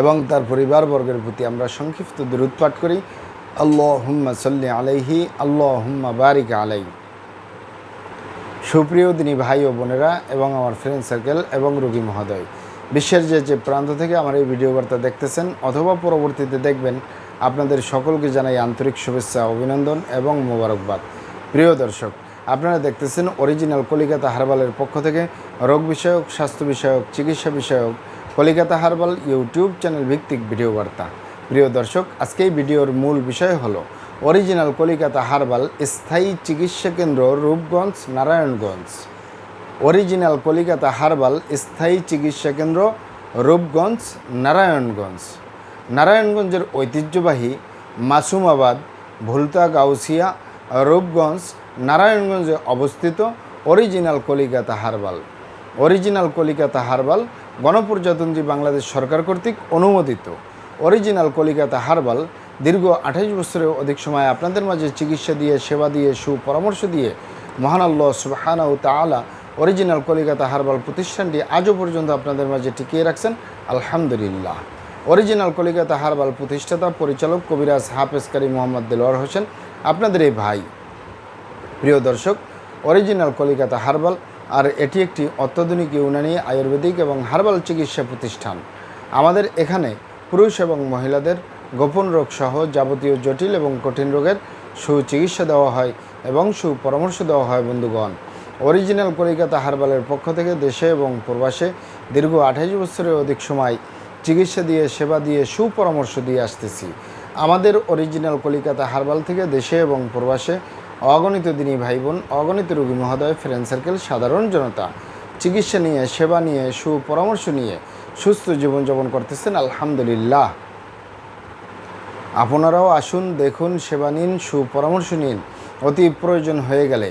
এবং তার পরিবারবর্গের প্রতি আমরা সংক্ষিপ্ত পাঠ করি। আল্লাহ হুম্মা সাল্লি আলাইহি আল্লাহ হুম্মা বারিক আলাই সুপ্রিয় দিনী ভাই ও বোনেরা এবং আমার ফ্রেন্ড সার্কেল এবং রোগী মহোদয়, বিশ্বের যে যে প্রান্ত থেকে আমার এই ভিডিও বার্তা দেখতেছেন অথবা পরবর্তীতে দেখবেন, আপনাদের সকলকে জানাই আন্তরিক শুভেচ্ছা, অভিনন্দন এবং মোবারকবাদ। প্রিয় দর্শক, আপনারা দেখতেছেন অরিজিনাল কলিকাতা হারবালের পক্ষ থেকে রোগ বিষয়ক, স্বাস্থ্য বিষয়ক, চিকিৎসা বিষয়ক কলিকাতা হারবাল ইউটিউব চ্যানেল ভিত্তিক ভিডিও বার্তা। প্রিয় দর্শক, আজকে এই ভিডিওর মূল বিষয় হলো, অরিজিনাল কলিকাতা হারবাল স্থায়ী চিকিৎসা কেন্দ্র রূপগঞ্জ, নারায়ণগঞ্জ। অরিজিনাল কলিকাতা হারবাল স্থায়ী চিকিৎসা কেন্দ্র রূপগঞ্জ, নারায়ণগঞ্জ। নারায়ণগঞ্জের ঐতিহ্যবাহী মাসুমাবাদ ভুলতা গাউসিয়া রূপগঞ্জ, নারায়ণগঞ্জে অবস্থিত original Kolikata herbal. Original Kolikata herbal গণপ্রজাতন্ত্রী বাংলাদেশ সরকার কর্তৃক অনুমোদিত। অরিজিনাল কলিকাতা হারবাল দীর্ঘ আঠাইশ বছরের অধিক সময় আপনাদের মাঝে চিকিৎসা দিয়ে, সেবা দিয়ে, সুপরামর্শ দিয়ে মহান সুবাহানা ও তালা অরিজিনাল কলিকাতা হারবাল প্রতিষ্ঠানটি আজও পর্যন্ত আপনাদের মাঝে টিকিয়ে রাখছেন। আলহামদুলিল্লাহ। অরিজিনাল কলিকাতা হারবাল প্রতিষ্ঠাতা পরিচালক কবিরাজ হাফেজকারী মোহাম্মদ দেলোয়ার হোসেন, আপনাদের এই ভাই। প্রিয় দর্শক, অরিজিনাল কলিকাতা হার্বাল আর এটি একটি অত্যাধুনিক ইউনানি আয়ুর্বেদিক এবং হার্বাল চিকিৎসা প্রতিষ্ঠান। আমাদের এখানে পুরুষ এবং মহিলাদের গোপন রোগ সহ যাবতীয় জটিল এবং কঠিন রোগের সুচিকিৎসা দেওয়া হয় এবং সুপরামর্শ দেওয়া হয় বন্ধুগণ। অরিজিনাল কলিকাতা হার্বালের পক্ষ থেকে দেশে এবং প্রবাসে দীর্ঘ আঠাইশ বছরের অধিক সময় চিকিৎসা দিয়ে, সেবা দিয়ে, সুপরামর্শ দিয়ে আসতেছি। আমাদের অরিজিনাল কলিকাতা হার্বাল থেকে দেশে এবং প্রবাসে অগণিত দিনী ভাই বোন অগণিত রোগী মহোদয় ফ্রেন্ড সার্কেল সাধারণ জনতা। চিকিৎসা নিয়ে, সেবা নিয়ে, সুপরামর্শ নিয়ে সুস্থ জীবনযাপন করতেছেন, আলহামদুলিল্লাহ। আপনারাও আসুন, দেখুন, সেবা নিন, সুপরামর্শ নিন। অতি প্রয়োজন হয়ে গেলে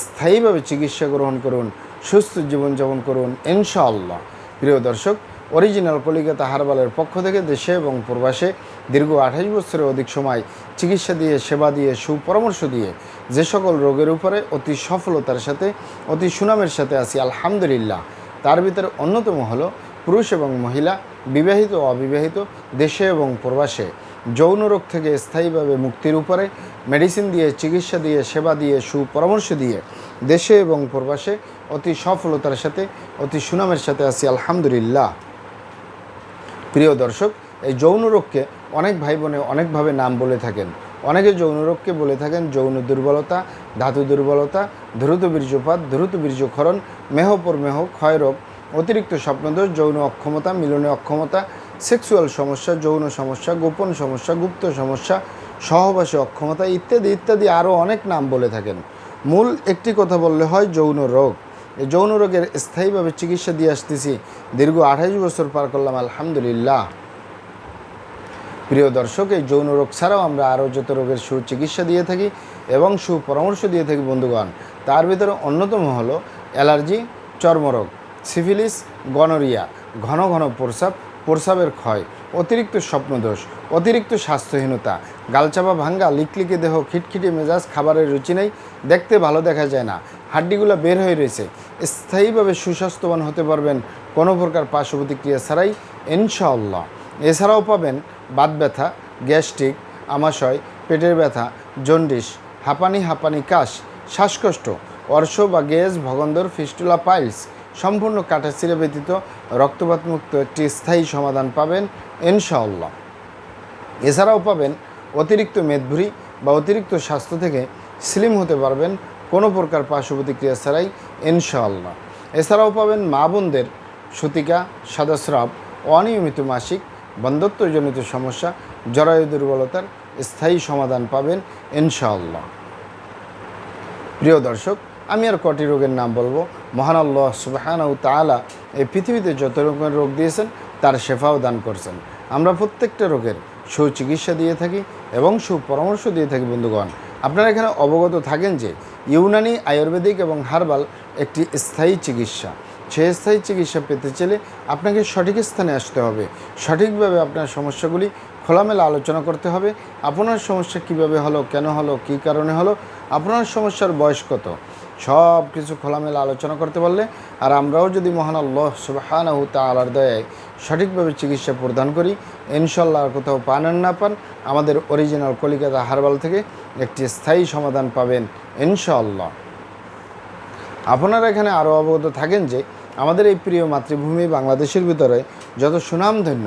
স্থায়ীভাবে চিকিৎসা গ্রহণ করুন, সুস্থ জীবনযাপন করুন, ইনশাআল্লাহ। প্রিয় দর্শক অরিজিনাল কলিকাতা হারবালের পক্ষ থেকে দেশে এবং প্রবাসে দীর্ঘ আঠাশ বছরের অধিক সময় চিকিৎসা দিয়ে, সেবা দিয়ে, সুপরামর্শ দিয়ে যে সকল রোগের উপরে অতি সফলতার সাথে, অতি সুনামের সাথে আছি, আলহামদুলিল্লাহ। তার ভিতরে অন্যতম হলো পুরুষ এবং মহিলা, বিবাহিত ও অবিবাহিত, দেশে এবং প্রবাসে। যৌন রোগ থেকে স্থায়ীভাবে মুক্তির উপরে মেডিসিন দিয়ে, চিকিৎসা দিয়ে, সেবা দিয়ে, সুপরামর্শ দিয়ে দেশে এবং প্রবাসে অতি সফলতার সাথে, অতি সুনামের সাথে আছি, আলহামদুলিল্লাহ। প্রিয় দর্শক, এই যৌন রোগকে অনেক ভাই বোনে অনেকভাবে নাম বলে থাকেন। অনেকে যৌন রোগকে বলে থাকেন যৌন দুর্বলতা, ধাতু দুর্বলতা দ্রুত বীর্যপাত দ্রুত বীর্যক্ষরণ মেহপর মেহ, ক্ষয় রোগ, অতিরিক্ত স্বপ্নদোষ, যৌন অক্ষমতা, মিলনে অক্ষমতা, সেক্সুয়াল সমস্যা, যৌন সমস্যা, গোপন সমস্যা, গুপ্ত সমস্যা, সহবাসে অক্ষমতা ইত্যাদি ইত্যাদি আরও অনেক নাম বলে থাকেন। মূল একটি কথা বললে হয় যৌন রোগ। এই যৌন রোগের স্থায়ীভাবে চিকিৎসা দিয়ে আসতেছি। দীর্ঘ আঠাইশ বছর পার করলাম, আলহামদুলিল্লাহ। প্রিয় দর্শক, এই যৌন রোগ ছাড়াও আমরা আরও যত রোগের সুচিকিৎসা দিয়ে থাকি এবং সুপরামর্শ দিয়ে থাকি, বন্ধুগণ, তার ভিতরে অন্যতম হলো অ্যালার্জি, চর্মরোগ, সিফিলিস, গনোরিয়া, ঘন ঘন প্রস্রাব, প্রস্রাবের ক্ষয়, অতিরিক্ত স্বপ্নদোষ, অতিরিক্ত স্বাস্থ্যহীনতা, গালচাপা ভাঙ্গা, লিকলিকে দেহ, খিটখিটে মেজাজ, খাবারের রুচি নেই, দেখতে ভালো দেখা যায় না, হাড্ডিগুলো বের হয়ে রয়েছে স্থায়ীভাবে সুস্বাস্থ্যবান হতে পারবেন কোনো প্রকার পার্শ্ব প্রতিক্রিয়া ছাড়াই, ইনশাআল্লাহ। এছাড়াও পাবেন বাত ব্যথা, গ্যাস্ট্রিক, আমাশয়, পেটের ব্যথা, জন্ডিস, হাঁপানি হাঁপানি, কাশ, শ্বাসকষ্ট, অর্শ বা গ্যাস, ভগন্দর, ফিস্টুলা, পাইলস সম্পূর্ণ কাটাছিড়ে ব্যতীত রক্তপাতমুক্ত একটি স্থায়ী সমাধান পাবেন, ইনশাআল্লাহ। এছাড়াও পাবেন অতিরিক্ত মেদভুরি বা অতিরিক্ত স্বাস্থ্য থেকে স্লিম হতে পারবেন কোনো প্রকার পার্শ্ব প্রতিক্রিয়া ছাড়াই ইনশাআল্লাহ। এছাড়াও পাবেন মা বোনদের সুতিকা, সাদাস্রাব, অনিয়মিত মাসিক, বন্ধত্বজনিত সমস্যা, জরায়ু দুর্বলতার স্থায়ী সমাধান পাবেন ইনশাআল্লাহ। প্রিয় দর্শক, আমি আর কটি রোগের নাম বলব। মহান আল্লাহ সুবাহানাউ তালা এই পৃথিবীতে যত রকমের রোগ দিয়েছেন, তার শেফাও দান করছেন। আমরা প্রত্যেকটা রোগের সুচিকিৎসা দিয়ে থাকি এবং সুপরামর্শ দিয়ে থাকি বন্ধুগণ। আপনারা এখানে অবগত থাকেন যে ইউনানি আয়ুর্বেদিক এবং হার্বাল একটি স্থায়ী চিকিৎসা। সেই স্থায়ী চিকিৎসা পেতে চাইলে আপনাকে সঠিক স্থানে আসতে হবে। সঠিকভাবে আপনার সমস্যাগুলি খোলামেলা আলোচনা করতে হবে। আপনার সমস্যা কীভাবে হলো, কেন হলো, কী কারণে হলো, আপনার সমস্যার বয়স কত? সব কিছু খোলামেলা আলোচনা করতে পারলে আর আমরাও যদি মহান আল্লাহ সুবাহানাহু তালার দয়ায় সঠিকভাবে চিকিৎসা প্রদান করি ইনশাল্লাহ আর কোথাও পান আর না পান, আমাদের অরিজিনাল কলিকাতা হারবাল থেকে একটি স্থায়ী সমাধান পাবেন ইনশাল্লাহ আপনারা এখানে আরও অবগত থাকেন যে আমাদের এই প্রিয় মাতৃভূমি বাংলাদেশের ভিতরে যত সুনামধন্য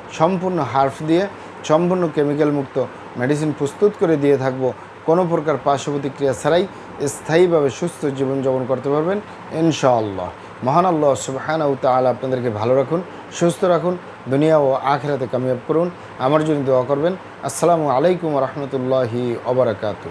সম্পূর্ণ হার্ফ দিয়ে সম্পূর্ণ কেমিক্যাল মুক্ত মেডিসিন প্রস্তুত করে দিয়ে থাকব। কোনো প্রকার পার্শ্ব প্রতিক্রিয়া ছাড়াই স্থায়ীভাবে সুস্থ জীবনযাপন করতে পারবেন, ইনশাআল্লাহ। মহান আল্লাহ সুবাহানাউ তাআলা আপনাদেরকে ভালো রাখুন, সুস্থ রাখুন, দুনিয়া ও আখেরাতে কামিয়াব করুন। আমার জন্য দোয়া করবেন। আসসালামু আলাইকুম রহমতুল্লাহি অবরাকাতু